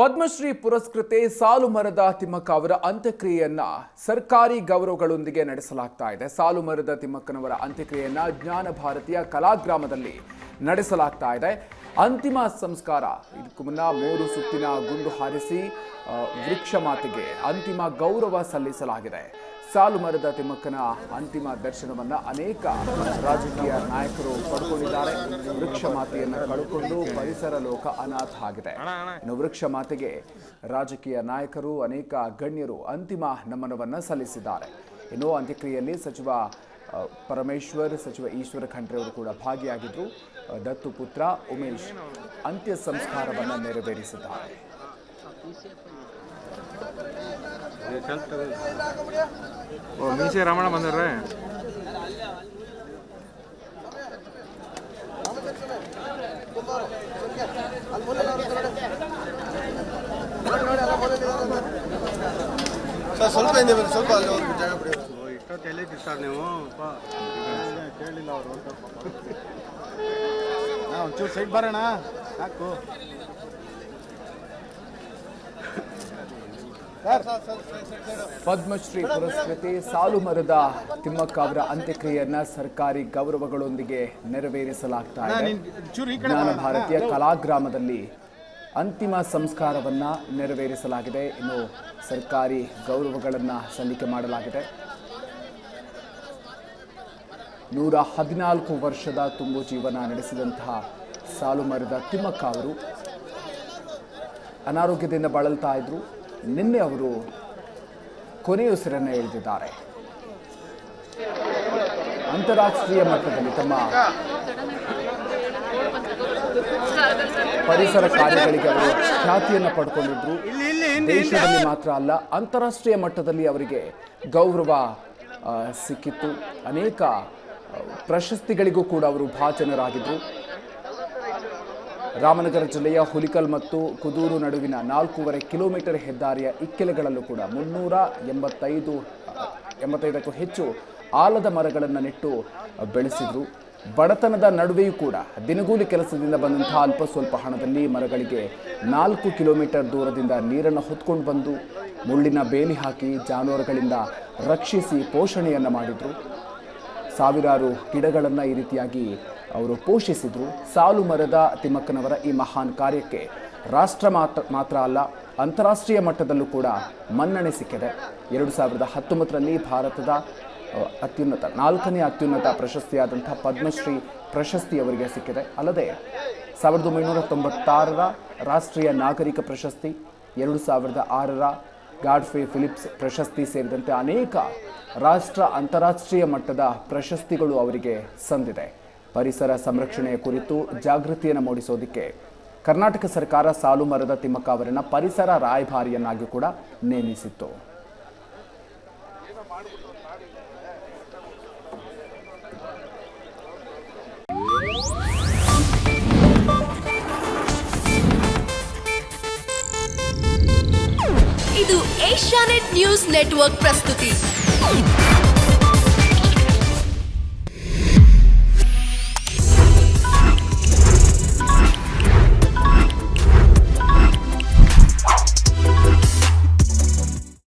ಪದ್ಮಶ್ರೀ ಪುರಸ್ಕೃತೆ ಸಾಲು ಮರದ ತಿಮ್ಮಕ್ಕ ಅವರ ಅಂತ್ಯಕ್ರಿಯೆಯನ್ನ ಸರ್ಕಾರಿ ಗೌರವಗಳೊಂದಿಗೆ ನಡೆಸಲಾಗ್ತಾ ಇದೆ. ಸಾಲು ಮರದ ತಿಮ್ಮಕ್ಕನವರ ಅಂತ್ಯಕ್ರಿಯೆಯನ್ನ ಜ್ಞಾನ ಭಾರತೀಯ ಕಲಾಗ್ರಾಮದಲ್ಲಿ ನಡೆಸಲಾಗ್ತಾ ಇದೆ. ಅಂತಿಮ ಸಂಸ್ಕಾರ, ಇದಕ್ಕೂ ಮುನ್ನ ಮೂರು ಸುತ್ತಿನ ಗುಂಡು ಹಾರಿಸಿ ವೃಕ್ಷ ಮಾತಿಗೆ ಅಂತಿಮ ಗೌರವ ಸಲ್ಲಿಸಲಾಗಿದೆ. ಸಾಲು ಮರದ ತಿಮ್ಮಕ್ಕನ ಅಂತಿಮ ದರ್ಶನವನ್ನ ಅನೇಕ ರಾಜಕೀಯ ನಾಯಕರು ಪಡ್ಕೊಂಡಿದ್ದಾರೆ. ವೃಕ್ಷ ಮಾತೆಯನ್ನು ಕಳ್ಕೊಂಡು ಪರಿಸರ ಲೋಕ ಅನಾಥ ಆಗಿದೆ. ಇನ್ನು ವೃಕ್ಷ ಮಾತೆಗೆ ರಾಜಕೀಯ ನಾಯಕರು ಅನೇಕ ಗಣ್ಯರು ಅಂತಿಮ ನಮನವನ್ನು ಸಲ್ಲಿಸಿದ್ದಾರೆ. ಇನ್ನು ಅಂತ್ಯಕ್ರಿಯೆಯಲ್ಲಿ ಸಚಿವ ಪರಮೇಶ್ವರ್ ಸಚಿವ ಈಶ್ವರ ಖಂಡ್ರೆ ಅವರು ಕೂಡ ಭಾಗಿಯಾಗಿದ್ದರು ದತ್ತು ಪುತ್ರ ಉಮೇಶ್ ಅಂತ್ಯ ಸಂಸ್ಕಾರವನ್ನು ನೆರವೇರಿಸಿದ್ದಾರೆ. ಓ ಮೀಸೆ ರಮಣ ಬಂದಾರ್ರೆ ಸರ್ ಸ್ವಲ್ಪ ಹಿಂದೆ ಬನ್ನಿ ಸ್ವಲ್ಪ ಅಲ್ಲಿ ಒಂದು ಜಾಗ ಬಿಡಿ ಇಷ್ಟೊತ್ತು ಎಲ್ಲಿ ಸರ್ ನೀವು? ಕೇಳಿಲ್ಲ ಅವರು ಒಂಚೂರು ಸೈಡ್ ಬರೋಣ. ಸಾಕು sir sir sir side side Padmashri ಪುರಸ್ಕೃತಿ ಸಾಲು ಮರದ ತಿಮ್ಮಕ್ಕ ಅವರ ಅಂತ್ಯಕ್ರಿಯೆಯನ್ನ ಸರ್ಕಾರಿ ಗೌರವಗಳೊಂದಿಗೆ ನೆರವೇರಿಸಲಾಗ್ತಾ ಇದೆ. ಜ್ಞಾನ ಭಾರತೀಯ ಕಲಾಗ್ರಾಮದಲ್ಲಿ ಅಂತಿಮ ಸಂಸ್ಕಾರವನ್ನ ನೆರವೇರಿಸಲಾಗಿದೆ. ಇನ್ನು ಸರ್ಕಾರಿ ಗೌರವಗಳನ್ನು ಸಲ್ಲಿಕೆ ಮಾಡಲಾಗಿದೆ. ನೂರ ಹದಿನಾಲ್ಕು ವರ್ಷದ ತುಂಬು ಜೀವನ ನಡೆಸಿದಂತಹ ಸಾಲು ಮರದ ತಿಮ್ಮಕ್ಕ ಅವರು ಅನಾರೋಗ್ಯದಿಂದ ಬಳಲ್ತಾ ಇದ್ರು. ನಿನ್ನೆ ಅವರು ಕೊನೆಯುಸಿರನ್ನು ಎಳೆದಿದ್ದಾರೆ. ಅಂತಾರಾಷ್ಟ್ರೀಯ ಮಟ್ಟದಲ್ಲಿ ತಮ್ಮ ಪರಿಸರ ಕಾರ್ಯಗಳಿಗೆ ಅವರು ಖ್ಯಾತಿಯನ್ನು ಪಡ್ಕೊಂಡಿದ್ರು. ದೇಶದಲ್ಲಿ ಮಾತ್ರ ಅಲ್ಲ ಅಂತಾರಾಷ್ಟ್ರೀಯ ಮಟ್ಟದಲ್ಲಿ ಅವರಿಗೆ ಗೌರವ ಸಿಕ್ಕಿತ್ತು. ಅನೇಕ ಪ್ರಶಸ್ತಿಗಳಿಗೂ ಕೂಡ ಅವರು ಭಾಜನರಾಗಿದ್ದರು ರಾಮನಗರ ಜಿಲ್ಲೆಯ ಹುಲಿಕಲ್ ಮತ್ತು ಕುದೂರು ನಡುವಿನ ನಾಲ್ಕೂವರೆ ಕಿಲೋಮೀಟರ್ ಹೆದ್ದಾರಿಯ ಇಕ್ಕೆಲೆಗಳಲ್ಲೂ ಕೂಡ ಮುನ್ನೂರ ಎಂಬತ್ತೈದು, ಎಂಬತ್ತೈದಕ್ಕೂ ಹೆಚ್ಚು ಆಲದ ಮರಗಳನ್ನು ನೆಟ್ಟು ಬೆಳೆಸಿದ್ರು. ಬಡತನದ ನಡುವೆಯೂ ಕೂಡ ದಿನಗೂಲಿ ಕೆಲಸದಿಂದ ಬಂದಂತಹ ಅಲ್ಪ ಸ್ವಲ್ಪ ಹಣದಲ್ಲಿ ಮರಗಳಿಗೆ ನಾಲ್ಕು ಕಿಲೋಮೀಟರ್ ದೂರದಿಂದ ನೀರನ್ನು ಹೊತ್ಕೊಂಡು ಬಂದು ಮುಳ್ಳಿನ ಬೇಲಿ ಹಾಕಿ ಜಾನುವಾರುಗಳಿಂದ ರಕ್ಷಿಸಿ ಪೋಷಣೆಯನ್ನು ಮಾಡಿದರು. ಸಾವಿರಾರು ಗಿಡಗಳನ್ನು ಈ ರೀತಿಯಾಗಿ ಅವರು ಪೋಷಿಸಿದರು ಸಾಲು ಮರದ ತಿಮ್ಮಕ್ಕನವರ ಈ ಮಹಾನ್ ಕಾರ್ಯಕ್ಕೆ ರಾಷ್ಟ್ರ ಮಾತ್ರ ಮಾತ್ರ ಅಲ್ಲ, ಅಂತಾರಾಷ್ಟ್ರೀಯ ಮಟ್ಟದಲ್ಲೂ ಕೂಡ ಮನ್ನಣೆ ಸಿಕ್ಕಿದೆ. ಎರಡು ಸಾವಿರದ ಹತ್ತೊಂಬತ್ತರಲ್ಲಿ ಭಾರತದ ಅತ್ಯುನ್ನತ, ನಾಲ್ಕನೇ ಅತ್ಯುನ್ನತ ಪ್ರಶಸ್ತಿಯಾದಂಥ ಪದ್ಮಶ್ರೀ ಪ್ರಶಸ್ತಿ ಅವರಿಗೆ ಸಿಕ್ಕಿದೆ. ಅಲ್ಲದೆ ಸಾವಿರದ ಒಂಬೈನೂರ ತೊಂಬತ್ತಾರರ ರಾಷ್ಟ್ರೀಯ ನಾಗರಿಕ ಪ್ರಶಸ್ತಿ, ಎರಡು ಸಾವಿರದ ಆರರ ಗಾಡ್ಫೆ ಫಿಲಿಪ್ಸ್ ಪ್ರಶಸ್ತಿ ಸೇರಿದಂತೆ ಅನೇಕ ರಾಷ್ಟ್ರ ಅಂತಾರಾಷ್ಟ್ರೀಯ ಮಟ್ಟದ ಪ್ರಶಸ್ತಿಗಳು ಅವರಿಗೆ ಸಂದಿದೆ. ಪರಿಸರ ಸಂರಕ್ಷಣೆಯ ಕುರಿತು ಜಾಗೃತಿಯನ್ನು ಮೂಡಿಸೋದಕ್ಕೆ ಕರ್ನಾಟಕ ಸರ್ಕಾರ ಸಾಲು ಮರದ ತಿಮ್ಮಕ್ಕ ಅವರನ್ನು ಪರಿಸರ ರಾಯಭಾರಿಯನ್ನಾಗಿ ಕೂಡ ನೇಮಿಸಿತ್ತು. ಇದು ಏಷ್ಯಾನೆಟ್ ನ್ಯೂಸ್ ನೆಟ್ವರ್ಕ್ ಪ್ರಸ್ತುತಿ.